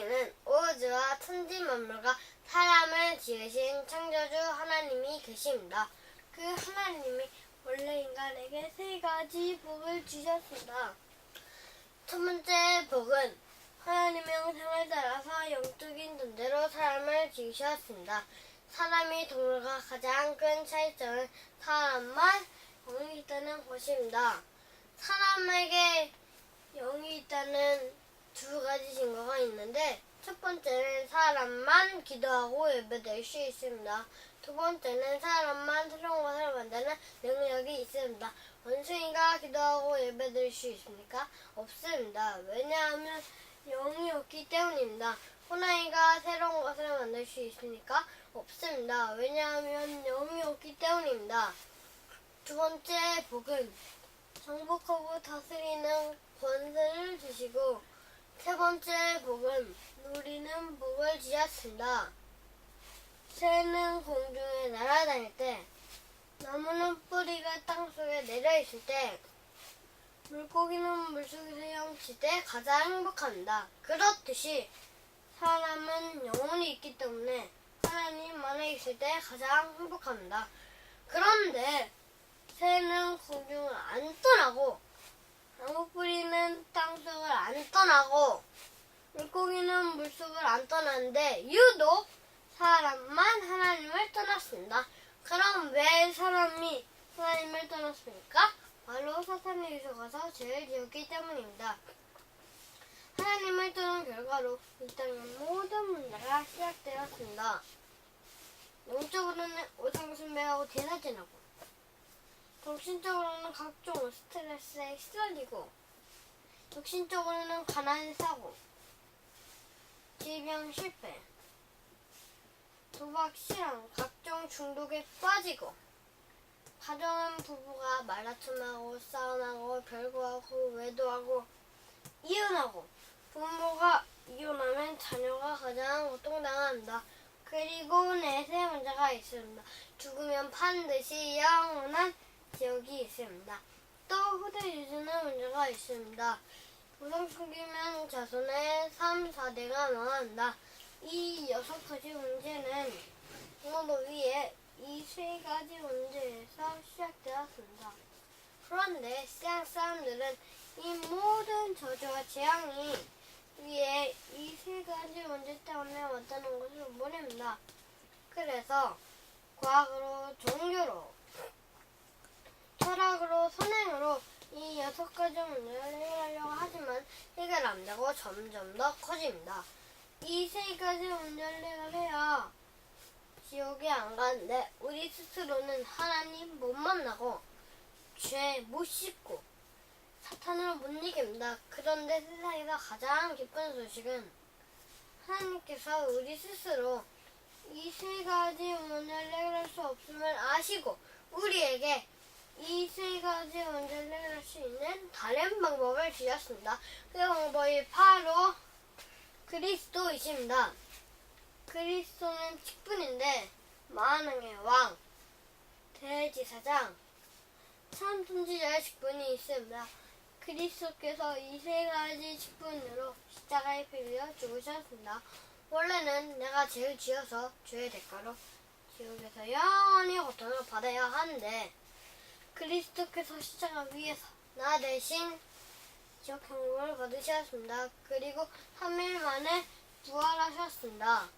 세상에는 우주와 천지 만물과 사람을 지으신 창조주 하나님이 계십니다. 그 하나님이 원래 인간에게 세 가지 복을 주셨습니다. 첫 번째 복은 하나님의 형상을 따라서 영적인 존재로 사람을 지으셨습니다. 사람이 동물과 가장 큰 차이점은 사람만 영이 있다는 것입니다. 사람에게 영이 있다는 있는데 첫 번째는 사람만 기도하고 예배드릴 수 있습니다. 두 번째는 사람만 새로운 것을 만드는 능력이 있습니다. 원숭이가 기도하고 예배드릴 수 있습니까? 없습니다. 왜냐하면 영이 없기 때문입니다. 호랑이가 새로운 것을 만들 수 있습니까? 없습니다. 왜냐하면 영이 없기 때문입니다. 두 번째 복은 정복하고 다스리는 권세를 주시고 세 번째 복은 누리는 복을 주셨습니다. 새는 공중에 날아다닐 때 나무는 뿌리가 땅속에 내려있을 때 물고기는 물속에서 헤엄칠 때 가장 행복합니다. 그렇듯이 사람은 영혼이 있기 때문에 하나님 안에 있을 때 가장 행복합니다. 그런데 새는 공중을 안 떠나고 나무 뿌리는 땅속을 안 떠나고 물고기는 물속을 안 떠나는데 유독 사람만 하나님을 떠났습니다. 그럼 왜 사람이 하나님을 떠났습니까? 바로 사탄의 유속가서 죄를 지었기 때문입니다. 하나님을 떠난 결과로 이 땅의 모든 문제가 시작되었습니다. 영적으로는 오상순배하고 대사진하고 정신적으로는 각종 스트레스에 시달리고 육신적으로는 가난에 사고 질병 실패 도박 실험 각종 중독에 빠지고 가정은 부부가 말다툼하고 싸움하고 별거하고 외도하고 이혼하고 부모가 이혼하면 자녀가 가장 고통당합니다. 그리고 내세 문제가 있습니다. 죽으면 반드시 영원한 지옥이 있습니다. 또 후대 유지는 문제가 있습니다. 우상 숨기면 자손의 3, 4대가 망한다. 이 여섯 가지 문제는 모두 위에 이 세 가지 문제에서 시작되었습니다. 그런데 시장 사람들은 이 모든 저주와 재앙이 위에 이 세 가지 문제 때문에 왔다는 것을 모릅니다. 그래서 과학으로 종교로 철학으로 선행으로 이 여섯 가지 문제를 안 되고 점점 더 커집니다. 이세 가지 문제를 해결해야 지옥에 안 가는데 우리 스스로는 하나님 못 만나고 죄 못 씻고 사탄을 못 이깁니다. 그런데 세상에서 가장 기쁜 소식은 하나님께서 우리 스스로 이 세 가지 문제를 해결할 수 없음을 아시고 우리에게 이 세 가지 문제를 해결할 수 있는 다른 방법을 주셨습니다. 그 방법이 바로 그리스도이십니다. 그리스도는 직분인데 만왕의 왕, 대지사장, 참 통치자의 직분이 있습니다. 그리스도께서 이 세 가지 직분으로 십자가에 빌려 죽으셨습니다. 원래는 내가 죄를 지어서 죄의 대가로 지옥에서 영원히 고통을 받아야 하는데 그리스도께서 십자가 위에서 나 대신 지옥 형국을 받으셨습니다. 그리고 3일 만에 부활하셨습니다.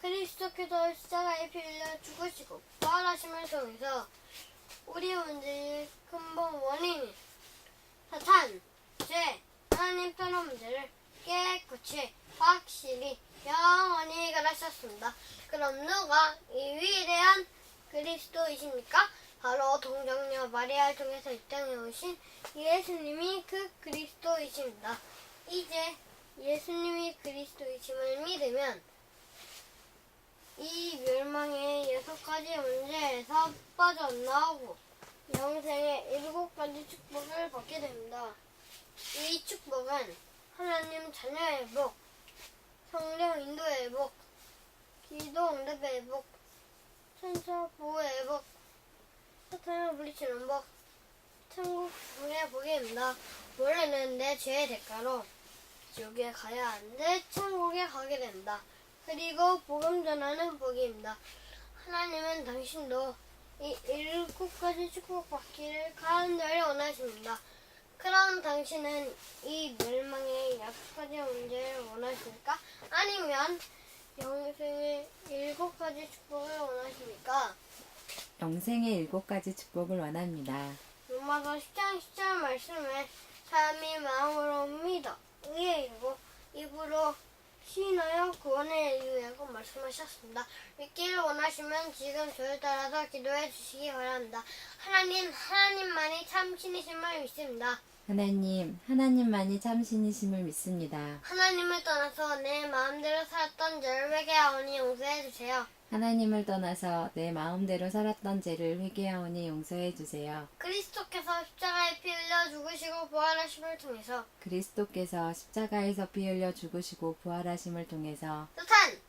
그리스도께서 십자가에 빌려 죽으시고 부활하심을 통해서 우리 문제의 근본 원인인 사탄, 죄, 하나님 떠난 문제를 깨끗이 확실히 영원히 해결하셨습니다. 그럼 누가 이 위대한 그리스도이십니까? 바로 동정녀 마리아를 통해서 이 땅에 오신 예수님이 그 그리스도이십니다. 이제 예수님이 그리스도이심을 믿으면 이 멸망의 여섯 가지 문제에서 빠져나오고 영생의 일곱 가지 축복을 받게 됩니다. 이 축복은 하나님 자녀의 복, 성령 인도의 복, 기도 응답의 복, 천사 보호의 복, 사탄을 물리치는 복, 천국 부의 복입니다. 원래는 내 죄의 대가로 지옥에 가야 하는데 천국에 가게 된다. 그리고 복음 전하는 복입니다. 하나님은 당신도 이 일곱 가지 축복받기를 간절히 원하십니다. 그럼 당신은 이 멸망의 여섯 가지 문제를 원하십니까? 아니면 영생의 일곱 가지 축복을 원하십니까? 영생의 일곱 가지 축복을 원합니다. 로마서 10장 10절 말씀에 사람이 마음으로 믿어 의에 이르고 입으로 시인하여 구원에 이르라고 말씀하셨습니다. 믿기를 원하시면 지금 저를 따라서 기도해 주시기 바랍니다. 하나님, 하나님만이 참 신이심을 믿습니다. 하나님, 하나님만이 참 신이심을 믿습니다. 하나님을 떠나서 내 마음대로 살았던 죄를 회개하오니 용서해 주세요. 하나님을 떠나서 내 마음대로 살았던 죄를 회개하오니 용서해 주세요. 그리스도께서 십자가에 피 흘려 죽으시고 부활하심을 통해서 그리스도께서 십자가에서 피 흘려 죽으시고 부활하심을 통해서 하나님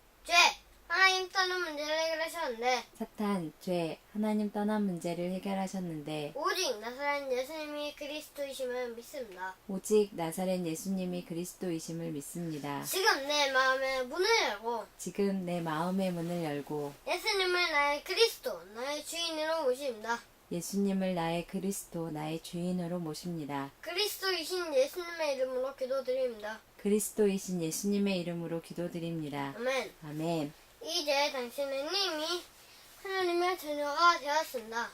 떠는 문제를 해결하셨는데 사탄, 죄, 하나님 떠난 문제를 해결하셨는데 오직 나사렛 예수님이 그리스도이심을 믿습니다. 오직 나사렛 예수님이 그리스도이심을 믿습니다. 지금 내 마음의 문을 열고 지금 내 마음의 문을 열고 예수님을 나의 그리스도, 나의 주인으로 모십니다. 예수님을 나의 그리스도, 나의 주인으로 모십니다. 그리스도이신 예수님의 이름으로 기도드립니다. 그리스도이신 예수님의 이름으로 기도드립니다. 아멘. 아멘. 이제 당신은 이미 하나님의 자녀가 되었습니다.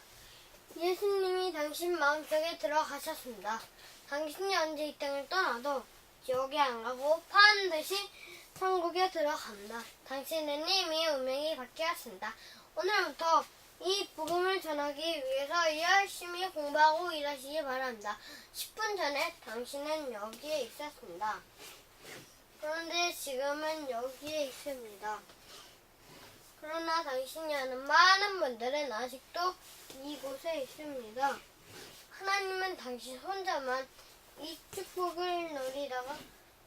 예수님이 당신 마음속에 들어가셨습니다. 당신이 언제 이 땅을 떠나도 지옥에 안 가고 반드시 천국에 들어갑니다. 당신은 이미 운명이 바뀌었습니다. 오늘부터 이 복음을 전하기 위해서 열심히 공부하고 일하시기 바랍니다. 10분 전에 당신은 여기에 있었습니다. 그런데 지금은 여기에 있습니다. 그러나 당신이 아는 많은 분들은 아직도 이곳에 있습니다. 하나님은 당신 혼자만 이 축복을 누리다가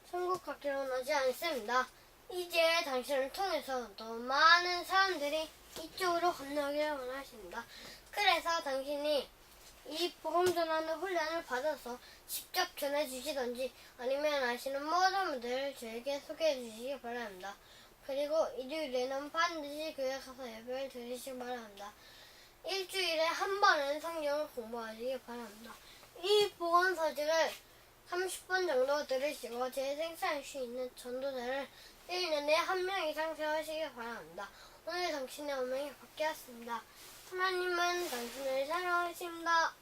천국 가기로 하지 않습니다. 이제 당신을 통해서 더 많은 사람들이 이쪽으로 건너기를 원하십니다. 그래서 당신이 이 복음 전하는 훈련을 받아서 직접 전해 주시던지 아니면 아시는 모든 분들을 저에게 소개해 주시기 바랍니다. 그리고 일요일에는 반드시 교회 가서 예배를 드리시기 바랍니다. 일주일에 한 번은 성경을 공부하시기 바랍니다. 이 보건 서적을 30분 정도 들으시고 재생산할 수 있는 전도자를 1년에 한 명 이상 세우시기 바랍니다. 오늘 당신의 운명이 바뀌었습니다. 하나님은 당신을 사랑하십니다.